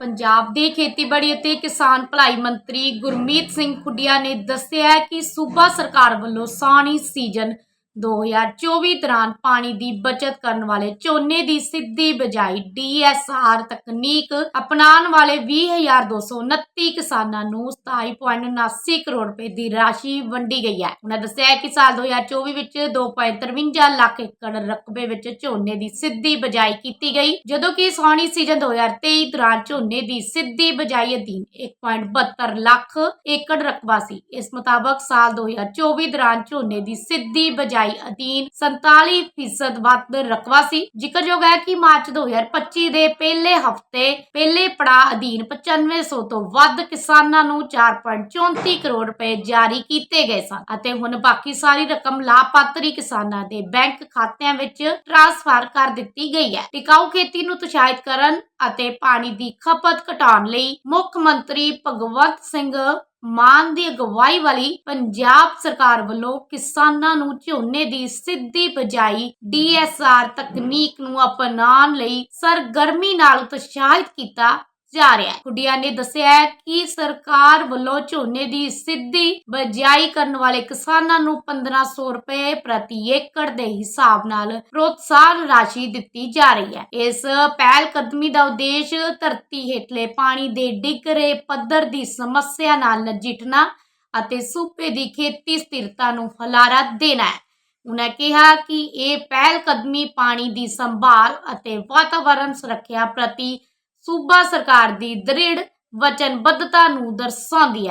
ਪੰਜਾਬ ਦੇ ਖੇਤੀਬਾੜੀ ਅਤੇ ਕਿਸਾਨ ਭਲਾਈ ਮੰਤਰੀ ਗੁਰਮੀਤ ਸਿੰਘ ਖੁੱਡੀਆ ਨੇ ਦੱਸਿਆ ਕਿ ਸੂਬਾ ਸਰਕਾਰ ਵੱਲੋਂ ਸਾਣੀ ਸੀਜ਼ਨ 2024 ਦੌਰਾਨ ਪਾਣੀ ਦੀ ਬਚਤ ਕਰਨ ਵਾਲੇ ਝੋਨੇ ਦੀ ਸਿੱਧੀ ਬਜਾਈ ਡੀਐਸਆਰ ਤਕਨੀਕ ਅਪਣਾਉਣ ਵਾਲੇ 20229 ਕਿਸਾਨਾਂ ਨੂੰ 27.79 ਕਰੋੜ ਰੁਪਏ ਦੀ ਰਾਸ਼ੀ ਵੰਡੀ ਗਈ ਹੈ। ਉਹਨਾਂ ਦੱਸਿਆ ਕਿ ਸਾਲ 2024 ਵਿੱਚ 2.53 ਲੱਖ ਏਕੜ ਰਕਬੇ ਵਿੱਚ ਝੋਨੇ ਦੀ ਸਿੱਧੀ ਬਜਾਈ ਕੀਤੀ ਗਈ, ਜਦੋਂ ਕਿ ਸਾਉਣੀ ਸੀਜ਼ਨ 2023 ਦੌਰਾਨ ਝੋਨੇ ਦੀ ਸਿੱਧੀ ਬਜਾਈ ਅਧੀਨ 1.72 ਲੱਖ ਏਕੜ ਰਕਬਾ ਸੀ। ਇਸ ਮੁਤਾਬਕ ਸਾਲ 2024 ਦੌਰਾਨ ਝੋਨੇ ਦੀ ਸਿੱਧੀ ਬਜਾਈ ਅਧੀਨ 47% ਵੱਧ ਰਕਬਾ ਸੀ। ਜ਼ਿਕਰਯੋਗ ਹੈ ਕਿ ਮਾਰਚ 2025 ਦੇ ਪਹਿਲੇ ਹਫ਼ਤੇ, ਪਹਿਲੇ ਪੜਾਅ ਅਧੀਨ 9500 ਤੋਂ ਵੱਧ ਕਿਸਾਨਾਂ ਨੂੰ 4.34 ਕਰੋੜ ਰੁਪਏ ਜਾਰੀ ਕੀਤੇ ਗਏ ਸਨ ਅਤੇ ਹੁਣ ਬਾਕੀ ਸਾਰੀ ਰਕਮ ਲਾਭਪਾਤਰੀ ਕਿਸਾਨਾਂ ਦੇ ਬੈਂਕ ਖਾਤਿਆਂ ਵਿੱਚ ਟ੍ਰਾਂਸਫਰ ਕਰ ਦਿੱਤੀ ਗਈ ਹੈ। ਟਿਕਾਊ ਖੇਤੀ ਨੂੰ ਉਤਸ਼ਾਹਿਤ ਕਰਨ ਅਤੇ ਪਾਣੀ ਦੀ ਖਪਤ ਘਟਾਉਣ ਲਈ ਮੁੱਖ ਮੰਤਰੀ ਭਗਵੰਤ ਸਿੰਘ ਮਾਨ ਦੀ ਅਗਵਾਈ ਵਾਲੀ ਪੰਜਾਬ ਸਰਕਾਰ ਵੱਲੋਂ ਕਿਸਾਨਾਂ ਨੂੰ ਝੋਨੇ ਦੀ ਸਿੱਧੀ ਬਜਾਈ ਡੀਐਸਆਰ ਤਕਨੀਕ ਨੂੰ ਅਪਣਾਉਣ ਲਈ ਸਰਗਰਮੀ ਨਾਲ ਉਤਸ਼ਾਹਿਤ ਕੀਤਾ ਜਾ ਰਿਹਾ ਹੈ। ਖੁੱਡੀਆਂ ਨੇ ਦੱਸਿਆ ਕਿ ਸਰਕਾਰ ਵੱਲੋਂ ਝੋਨੇ ਦੀ ਸਿੱਧੀ ਬਜਾਈ ਕਰਨ ਵਾਲੇ ਕਿਸਾਨਾਂ ਨੂੰ 1500 ਰੁਪਏ ਪ੍ਰਤੀ ਏਕੜ ਦੇ ਹਿਸਾਬ ਨਾਲ ਪ੍ਰੋਤਸਾਹਨ ਰਾਸ਼ੀ ਦਿੱਤੀ ਜਾ ਰਹੀ ਹੈ। ਇਸ ਪਹਿਲ ਕਦਮੀ ਦਾ ਉਦੇਸ਼ ਧਰਤੀ ਹੇਠਲੇ ਪਾਣੀ ਦੇ ਡਿੱਗ ਰਹੇ ਪੱਧਰ ਦੀ ਸਮੱਸਿਆ ਨਾਲ ਨਜਿੱਠਣਾ ਅਤੇ ਸੂਬੇ ਦੀ ਖੇਤੀ ਸਥਿਰਤਾ ਨੂੰ ਹਲਾਰਾ ਦੇਣਾ ਹੈ। ਉਨ੍ਹਾਂ ਕਿਹਾ ਕਿ ਇਹ ਪਹਿਲ ਕਦਮੀ ਪਾਣੀ ਦੀ ਸੰਭਾਲ ਅਤੇ ਵਾਤਾਵਰਣ ਸੁਰੱਖਿਆ ਪ੍ਰਤੀ ਸੂਬਾ ਸਰਕਾਰ ਦੀ ਦ੍ਰਿੜ ਵਚਨਬੱਧਤਾ ਨੂੰ ਦਰਸਾਉਂਦੀ ਹੈ।